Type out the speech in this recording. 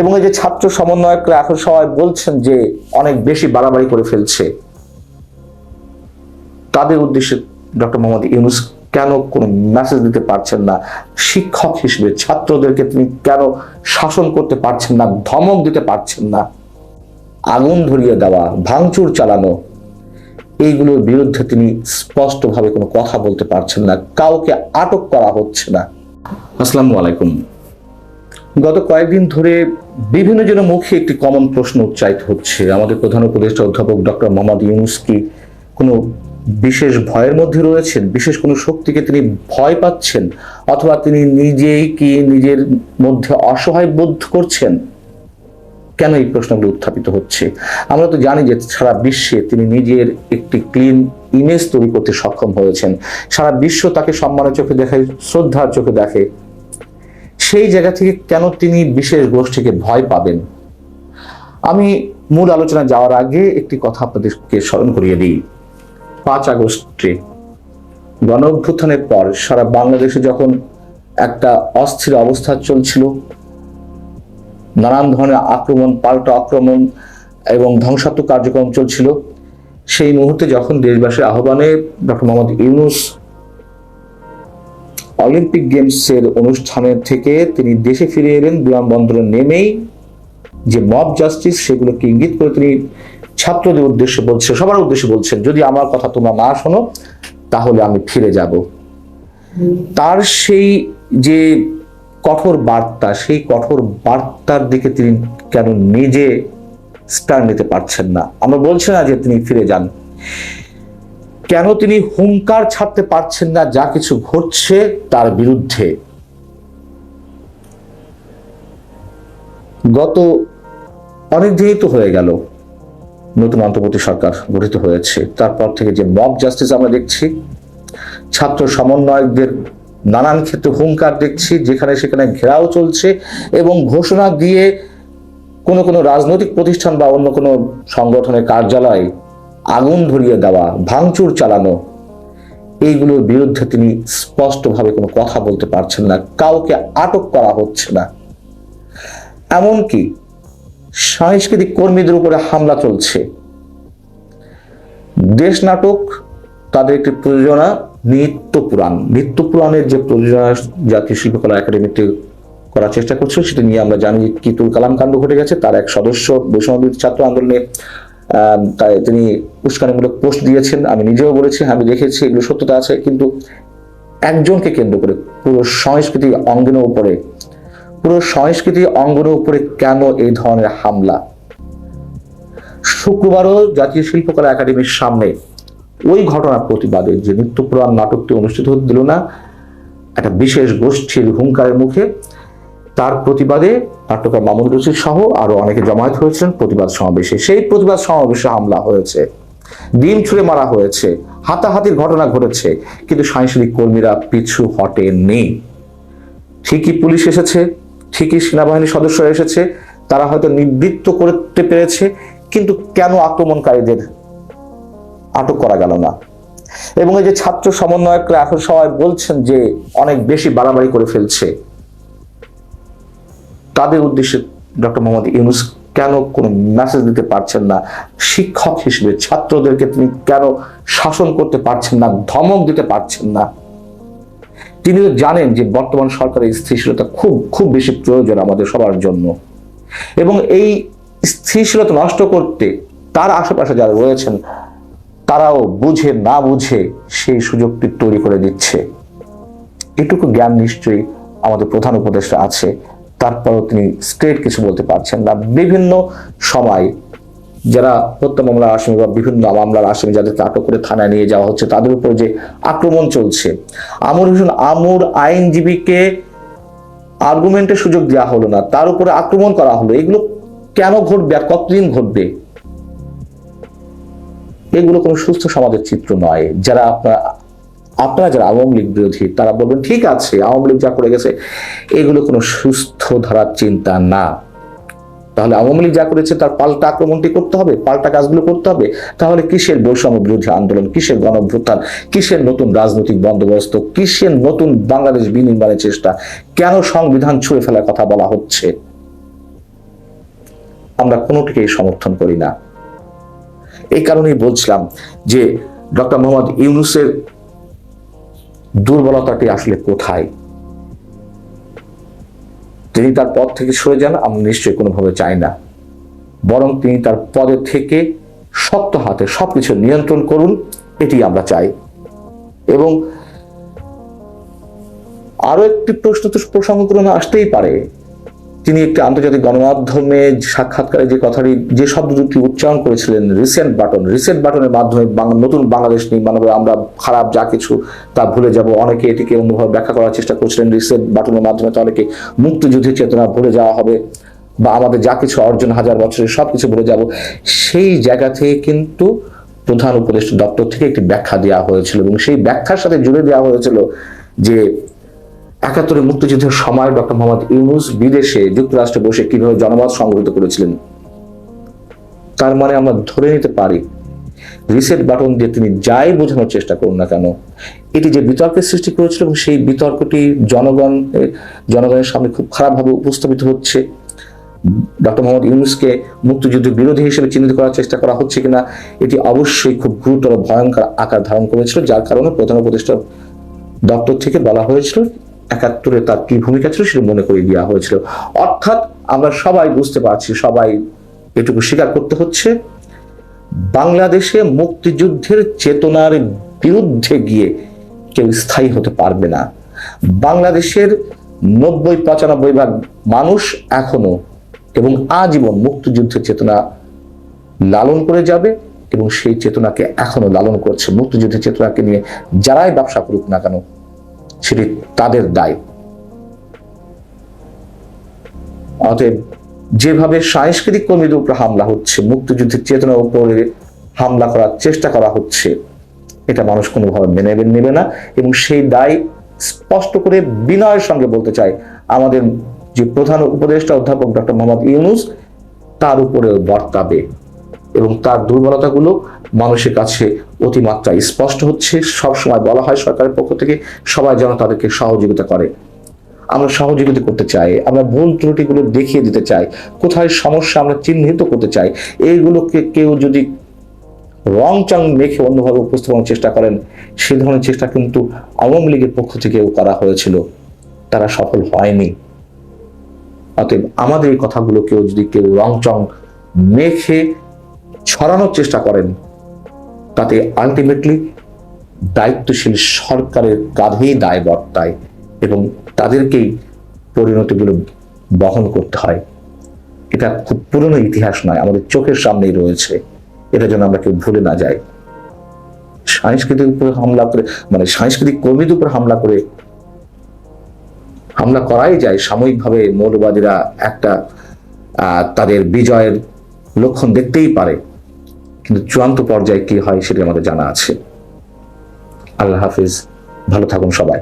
এবং এই যে ছাত্র সমন্বয়করা এখন সবাই বলছেন যে অনেক বেশি বাড়াবাড়ি করে ফেলছে। তাদের উদ্দেশ্যে ডক্টর মোহাম্মদ ইউনুস কেন কোনো মেসেজ দিতে পারছেন না? শিক্ষক হিসেবে ছাত্রদেরকে তিনি কেন শাসন করতে পারছেন না ধমক দিতে পারছেন না? আগুন ধরিয়ে দেওয়া ভাঙচুর চালানো এইগুলোর বিরুদ্ধে তিনি স্পষ্টভাবে কোনো কথা বলতে পারছেন না কাউকে আটক করা হচ্ছে না। আসসালামু আলাইকুম। গত কয়েকদিন ধরে বিভিন্ন জনের মুখে একটি কমন প্রশ্ন উচ্চারিত হচ্ছে। আমাদের প্রধান উপদেষ্টা অধ্যাপক ডক্টর মোহাম্মদ ইউনুস কি কোনো বিশেষ ভয়ের মধ্যে রয়েছেন? বিশেষ কোনো শক্তিকে তিনি ভয় পাচ্ছেন? অথবা তিনি নিজেই কি নিজের মধ্যে অসহায় বোধ করছেন? কেন এই প্রশ্নগুলো উত্থাপিত হচ্ছে? আমরা তো জানি যে সারা বিশ্বে তিনি নিজের একটি ক্লিন ইমেজ তৈরি করতে সক্ষম হয়েছেন। সারা বিশ্ব তাকে সম্মানের চোখে দেখে, শ্রদ্ধার চোখে দেখে। সেই জায়গা থেকে কেন তিনি বিশেষ গোষ্ঠীকে ভয় পাবেন? আমি মূল আলোচনা যাওয়ার আগে একটি কথা আপনাদেরকে স্মরণ করিয়ে দিই। পাঁচ আগস্টে গণ অভ্যুত্থানের পর সারা বাংলাদেশে যখন একটা অস্থির অবস্থা চলছিল, নানান ধরনের আক্রমণ, পাল্টা আক্রমণ এবং ধ্বংসাত্মক কার্যক্রম চলছিল, সেই মুহূর্তে যখন দেশবাসীর আহ্বানে ডক্টর মোহাম্মদ ইউনুস অলিম্পিক গেমসের অনুষ্ঠানের থেকে তিনি দেশে ফিরে এলেন। বিমানবন্দরে নেমেই যে মব জাস্টিস, সেগুলোকে ইঙ্গিত করে তিনি ছাত্রদের উদ্দেশ্যে বলছে, সবার উদ্দেশ্যে বলছেন, যদি আমার কথা তোমরা না শোনো, তাহলে আমি ফিরে যাব। তার সেই যে কঠোর বার্তা, সেই কঠোর বার্তার দিকে তিনি কেন নিজে স্টার নিতে পারছেন না। আমরা বলছি না যে তিনি ফিরে যান। কেন তিনি হুঙ্কার ছাড়তে পারছেন না? যা কিছু ঘটছে তার বিরুদ্ধে। গত অনেক দিনই তো হয়ে গেল। নতুন অন্তর্বর্তী সরকার গঠিত হয়েছে। তারপর থেকে যে মব জাস্টিস আমরা দেখছি, ছাত্র সমন্বয়কদের নানান ক্ষেত্রে হুঙ্কার দেখছি, যেখানে সেখানে ঘেরাও চলছে এবং ঘোষণা দিয়ে কোনো কোনো রাজনৈতিক প্রতিষ্ঠান বা অন্য কোনো সংগঠনের কার্যালয় আগুন ধরিয়ে দেওয়া, ভাঙচুর চালানো, এইগুলোর বিরুদ্ধে তিনি স্পষ্টভাবে কোনো কথা বলতে পারছেন না, কাউকে আটক করা হচ্ছে না। এমনকি সাংস্কৃতিক কর্মীদের উপরে হামলা চলছে। দেশ নাটক, তাদের একটি প্রযোজনা, নিত্য পুরাণ। নিত্য পুরাণের যে প্রযোজনা জাতীয় শিল্পকলা একাডেমিতে করার চেষ্টা করছে, সেটা নিয়ে আমরা জানি যে কিতুল কালাম কাণ্ড ঘটে গেছে। তার এক সদস্য বৈষম্য ছাত্র আন্দোলনে তিনি উস্কানিমূলক পোস্ট দিয়েছেন। আমি নিজেও বলেছি, আমি দেখেছি, এগুলো সত্যতা আছে, কিন্তু একজনকে কেন্দ্র করে পুরো সংস্কৃতি অঙ্গনের উপরে, পুরো সংস্কৃতি অঙ্গনের উপরে কেন এই ধরনের হামলা? শুক্রবারও জাতীয় শিল্পকলা একাডেমির সামনে ওই ঘটনার প্রতিবাদে যে নৃত্যপুরাণ নাটকটি অনুষ্ঠিত হতে দিল না, একটা বিশেষ গোষ্ঠীর হুঙ্কারের মুখে তার প্রতিবাদে নাট্যকার মামুন রশিদ সহ আরও অনেকে জমায়েত হয়েছিলেন প্রতিবাদ সমাবেশে। সেই প্রতিবাদ সমাবেশে হামলা হয়েছে। ডিম ছুঁড়ে মারা হয়েছে। হাতাহাতির ঘটনা ঘটেছে। কিন্তু সাংস্কৃতিক কর্মীরা পিছু হটে নেই ঠিকই পুলিশ এসেছে, ঠিকই সেনাবাহিনীর সদস্য এসেছে, তারা হয়তো নিবৃত্ত করতে পেরেছে, কিন্তু কেন আক্রমণকারীদের আটক করা গেল না? এবং এই যে ছাত্র সমন্বয়করা এখন সবাই বলছেন যে অনেক বেশি বাড়াবাড়ি করে ফেলছে। তাদের উদ্দেশ্যে ডক্টর মোহাম্মদ ইউনুস কেন কোনো মেসেজ দিতে পারছেন না? শিক্ষক হিসেবে ছাত্রদেরকে তিনি কেন শাসন করতে পারছেন না, ধমক দিতে পারছেন না? তিনি তো জানেন যে বর্তমান সরকারের স্থিতিশীলতা খুব খুব বেশি প্রয়োজন আমাদের সবার জন্য। এবং এই স্থিতিশীলতা নষ্ট করতে তার আশেপাশে যারা রয়েছেন, তারাও বুঝে না বুঝে সেই সুযোগটি তৈরি করে দিচ্ছে। এটুকু জ্ঞান নিশ্চয়ই আমাদের প্রধান উপদেষ্টা আছে। তারপরও তিনি স্ট্রেট কিছু বলতে পারছেন না। বিভিন্ন সময় যারা হত্যা মামলার আসামি বা বিভিন্ন মামলার আসামি যাদেরকে আটক করে থানায় নিয়ে যাওয়া হচ্ছে, তাদের উপর যে আক্রমণ চলছে, আমর হোসেন আমুর আইনজীবীকে আর্গুমেন্টের সুযোগ দেওয়া হলো না, তার উপরে আক্রমণ করা হলো। এগুলো কেন ঘটবে আর কতদিন ঘটবে? এগুলো কোনো সুস্থ সমাজের চিত্র নয়। যারা আপনার আপনারা যারা আওয়ামী লীগ বিরোধী, তারা বলবেন, ঠিক আছে, আওয়ামী লীগ যা করে গেছে, এগুলো কোনো সুস্থ ধারার চিন্তা না। তাহলে আওয়ামী লীগ যা করেছে, তার পাল্টা আক্রমণটি করতে হবে, পাল্টা কাজগুলো করতে হবে। তাহলে কিসের বৈষম্য বিরোধী আন্দোলন, কিসের গণভ্যুত্থান কিসের নতুন রাজনৈতিক বন্দোবস্ত, কিসের নতুন বাংলাদেশ বিনির্মাণের চেষ্টা, কেন সংবিধান ছুঁড়ে ফেলার কথা বলা হচ্ছে? আমরা কোনোটিকেই সমর্থন করি না। এই কারণেই বলছিলাম যে ডক্টর মোহাম্মদ ইউনুসের দুর্বলতাটি আসলে কোথায়? তিনি তার পদ থেকে সরে যান আমরা নিশ্চয়ই কোনোভাবে চাই না। বরং তিনি তার পদে থেকে শক্ত হাতে সবকিছু নিয়ন্ত্রণ করুন, এটি আমরা চাই। এবং আরও একটি প্রশ্ন তো প্রসঙ্গক্রমে আসতেই পারে আন্তর্জাতিক গণমাধ্যমে সাক্ষাৎকারে যে কথাটি, যে শব্দ দুটি উচ্চারণ করেছিলেন রিসেন্ট বাটন রিসেন্ট বাটনের মাধ্যমে নতুন বাংলাদেশ নির্মাণ হবে আমরা খারাপ যা কিছু তা ভুলে যাব। অনেকে এটিকে অন্যভাবে ব্যাখ্যা করার চেষ্টা করছিলেন রিসেন্ট বাটনের মাধ্যমে অনেকে মুক্তিযুদ্ধের চেতনা ভুলে যাওয়া হবে বা আমাদের যা কিছু অর্জন, হাজার বছরের সব কিছু ভুলে যাব। সেই জায়গা থেকে কিন্তু প্রধান উপদেষ্টা দপ্তর থেকে একটি ব্যাখ্যা দেওয়া হয়েছিল এবং সেই ব্যাখ্যার সাথে জুড়ে দেওয়া হয়েছিল যে একাত্তরের মুক্তিযুদ্ধের সময় ডক্টর মোহাম্মদ ইউনুস বিদেশে যুক্তরাষ্ট্রে বসে কীভাবে জনমত সংগঠিত করেছিলেন, তার মানে আমরা ধরে নিতে পারি রিসেট বাটন দিয়ে তিনি যাই বোঝানোর চেষ্টা করুন না কেন, এটি যে বিতর্কের সৃষ্টি করেছিল এবং সেই বিতর্কটি জনগণ জনগণের সামনে খুব খারাপভাবে উপস্থাপিত হচ্ছে। ডক্টর মোহাম্মদ ইউনুসকে মুক্তিযুদ্ধ বিরোধী হিসেবে চিহ্নিত করার চেষ্টা করা হচ্ছে কিনা, এটি অবশ্যই খুব গুরুতর ভয়ঙ্কর আকার ধারণ করেছিল, যার কারণে প্রধান উপদেষ্টা দপ্তর থেকে বলা হয়েছিল একাত্তরে তার কি ভূমিকা ছিল সেটা মনে করিয়ে দেওয়া হয়েছিল। অর্থাৎ আমরা সবাই বুঝতে পারছি, সবাই এটুকু স্বীকার করতে হচ্ছে, বাংলাদেশে মুক্তিযুদ্ধের চেতনার বিরুদ্ধে গিয়ে কেউ স্থায়ী হতে পারবে না। বাংলাদেশের নব্বই পঁচানব্বই ভাগ মানুষ এখনও এবং আজীবন মুক্তিযুদ্ধের চেতনা লালন করে যাবে এবং সেই চেতনাকে এখনও লালন করছে। মুক্তিযুদ্ধের চেতনাকে নিয়ে যারাই ব্যবসা করুক না কেন সেটি তাদের দায়। অতএব যেভাবে সাংস্কৃতিক কর্মীদের উপর হামলা হচ্ছে, মুক্তিযুদ্ধের চেতনার উপরে হামলা করার চেষ্টা করা হচ্ছে, এটা মানুষ কোনোভাবে মেনে নেবে না এবং সেই দায় স্পষ্ট করে বিনয়ের সঙ্গে বলতে চাই। আমাদের যে প্রধান উপদেষ্টা অধ্যাপক ডক্টর মোহাম্মদ ইউনুস, তার উপরে বর্তাবে। এবং তার দুর্বলতাগুলো মানুষের কাছে অতিমাত্রায় স্পষ্ট হচ্ছে। সব সময় বলা হয় সরকারের পক্ষ থেকে, সবাই যেন তাদেরকে সহযোগিতা করে। আমরা সহযোগিতা করতে চাই, আমরা ভুল ত্রুটিগুলো দেখিয়ে দিতে চাই, কোথায় সমস্যা আমরা চিহ্নিত করতে চাই, এইগুলোকে কেউ যদি রং চাং মেখে অন্যভাবে উপস্থাপনের চেষ্টা করেন, সে ধরনের চেষ্টা কিন্তু আওয়ামী লীগের পক্ষ থেকেও করা হয়েছিল। তারা সফল হয়নি। অতএব আমাদের এই কথাগুলো কেউ যদি কেউ রং চং মেখে ছড়ানোর চেষ্টা করেন। তাতে আলটিমেটলি দায়িত্বশীল সরকারের কাঁধেই দায় বর্তায় এবং তাদেরকেই পরিণতিগুলো বহন করতে হয়। এটা খুব পুরনো ইতিহাস নয়, আমাদের চোখের সামনেই রয়েছে। এটা যেন আমরা কেউ ভুলে না যাই। সাংস্কৃতিক উপর হামলা করে মানে সাংস্কৃতিক কর্মীদের উপর হামলা করে হামলা করাই যায়। সাময়িকভাবে মৌলবাদীরা একটা তাদের বিজয়ের লক্ষণ দেখতেই পারে। কিন্তু চূড়ান্ত পর্যায়ে কি হয় সেটি আমাদের জানা আছে। আল্লাহ হাফিজ ভালো থাকুন সবাই।